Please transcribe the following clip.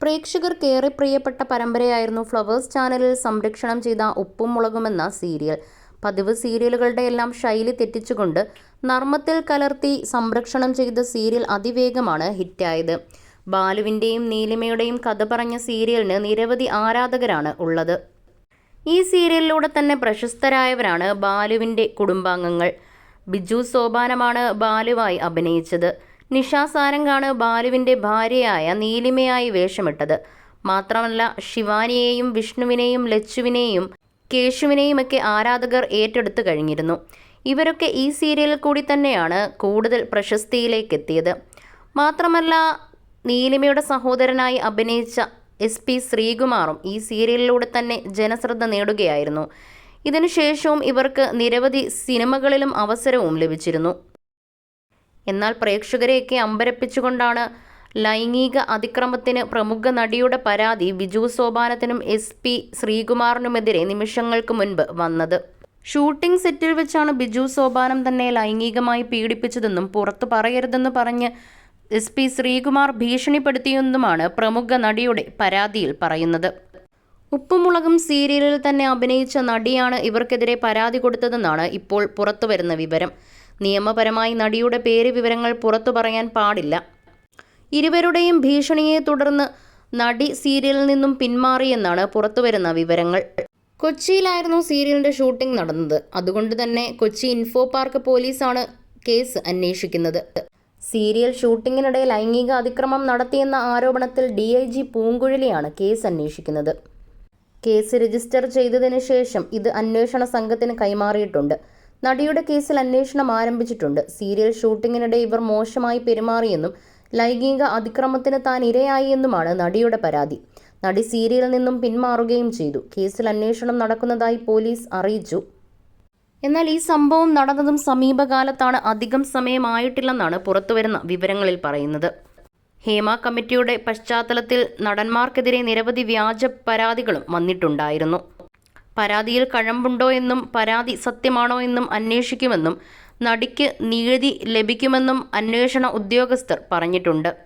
പ്രേക്ഷകർക്കേറെ പ്രിയപ്പെട്ട പരമ്പരയായിരുന്നു ഫ്ലവേഴ്സ് ചാനലിൽ സംരക്ഷണം ചെയ്ത ഉപ്പും മുളകുമെന്ന സീരിയൽ. പതിവ് സീരിയലുകളുടെ എല്ലാം ശൈലി തെറ്റിച്ചുകൊണ്ട് നർമ്മത്തിൽ കലർത്തി സംരക്ഷണം ചെയ്ത സീരിയൽ അതിവേഗമാണ് ഹിറ്റായത്. ബാലുവിന്റെയും നീലിമയുടെയും കഥ പറഞ്ഞ സീരിയലിന് നിരവധി ആരാധകരാണ് ഉള്ളത്. ഈ സീരിയലിലൂടെ തന്നെ പ്രശസ്തരായവരാണ് ബാലുവിന്റെ കുടുംബാംഗങ്ങൾ. ബിജു സോപാനമാണ് ബാലുവായി അഭിനയിച്ചത്. നിഷ സാരംഗാണ് ബാലുവിന്റെ ഭാര്യയായ നീലിമയായി വേഷമിട്ടത്. മാത്രമല്ല ശിവാനിയെയും വിഷ്ണുവിനെയും ലച്ചുവിനെയും കേശുവിനെയുമൊക്കെ ആരാധകർ ഏറ്റെടുത്തു കഴിഞ്ഞിരുന്നു. ഇവരൊക്കെ ഈ സീരിയലിൽ കൂടി തന്നെയാണ് കൂടുതൽ പ്രശസ്തിയിലേക്ക് എത്തിയത് മാത്രമല്ല നീലിമയുടെ സഹോദരനായി അഭിനയിച്ച എസ് പി ശ്രീകുമാറും ഈ സീരിയലിലൂടെ തന്നെ ജനശ്രദ്ധ നേടുകയായിരുന്നു. ഇതിനുശേഷവും ഇവർക്ക് നിരവധി സിനിമകളിലും അവസരവും ലഭിച്ചിരുന്നു. എന്നാൽ പ്രേക്ഷകരെയൊക്കെ അമ്പരപ്പിച്ചുകൊണ്ടാണ് ലൈംഗിക അതിക്രമത്തിന് പ്രമുഖ നടിയുടെ പരാതി ബിജു സോപാനത്തിനും എസ് പി ശ്രീകുമാറിനുമെതിരെ നിമിഷങ്ങൾക്ക് മുൻപ് വന്നത്. ഷൂട്ടിംഗ് സെറ്റിൽ വെച്ചാണ് ബിജു സോപാനം തന്നെ ലൈംഗികമായി പീഡിപ്പിച്ചതെന്നും പുറത്തു പറയരുതെന്ന് പറഞ്ഞ് എസ് പി ശ്രീകുമാർ ഭീഷണിപ്പെടുത്തിയെന്നുമാണ് പ്രമുഖ നടിയുടെ പരാതിയിൽ പറയുന്നത്. ഉപ്പുമുളകും സീരിയലിൽ തന്നെ അഭിനയിച്ച നടിയാണ് ഇവർക്കെതിരെ പരാതി കൊടുത്തതെന്നാണ് ഇപ്പോൾ പുറത്തുവരുന്ന വിവരം. നിയമപരമായി നടിയുടെ പേര് വിവരങ്ങൾ പുറത്തു പറയാൻ പാടില്ല. ഇരുവരുടെയും ഭീഷണിയെ തുടർന്ന് നടി സീരിയലിൽ നിന്നും പിന്മാറിയെന്നാണ് പുറത്തുവരുന്ന വിവരങ്ങൾ. കൊച്ചിയിലായിരുന്നു സീരിയലിന്റെ ഷൂട്ടിംഗ് നടന്നത്. അതുകൊണ്ട് തന്നെ കൊച്ചി ഇൻഫോ പാർക്ക് പോലീസാണ് കേസ് അന്വേഷിക്കുന്നത്. സീരിയൽ ഷൂട്ടിങ്ങിനിടെ ലൈംഗിക അതിക്രമം നടത്തിയെന്ന ആരോപണത്തിൽ ഡി ഐ ജി പൂങ്കുഴലിയാണ് കേസ് അന്വേഷിക്കുന്നത്. കേസ് രജിസ്റ്റർ ചെയ്തതിനു ശേഷം ഇത് അന്വേഷണ സംഘത്തിന് കൈമാറിയിട്ടുണ്ട്. നടിയുടെ കേസിൽ അന്വേഷണം ആരംഭിച്ചിട്ടുണ്ട്. സീരിയൽ ഷൂട്ടിങ്ങിനിടെ ഇവർ മോശമായി പെരുമാറിയെന്നും ലൈംഗിക അതിക്രമത്തിന് താൻ ഇരയായി എന്നുമാണ് നടിയുടെ പരാതി. നടി സീരിയലിൽ നിന്നും പിന്മാറുകയും ചെയ്തു. കേസിൽ അന്വേഷണം നടക്കുന്നതായി പോലീസ് അറിയിച്ചു. എന്നാൽ ഈ സംഭവം നടന്നതും സമീപകാലത്താണ്. അധികം സമയമായിട്ടില്ലെന്നാണ് പുറത്തുവരുന്ന വിവരങ്ങളിൽ പറയുന്നത്. ഹേമ കമ്മിറ്റിയുടെ പശ്ചാത്തലത്തിൽ നടന്മാർക്കെതിരെ നിരവധി വ്യാജ പരാതികളും വന്നിട്ടുണ്ടായിരുന്നു. പരാതിയിൽ കഴമ്പുണ്ടോ എന്നും പരാതി സത്യമാണോ എന്നും അന്വേഷിക്കുമെന്നും നടിക്ക് നീതി ലഭിക്കുമെന്നും അന്വേഷണ ഉദ്യോഗസ്ഥർ പറഞ്ഞിട്ടുണ്ട്.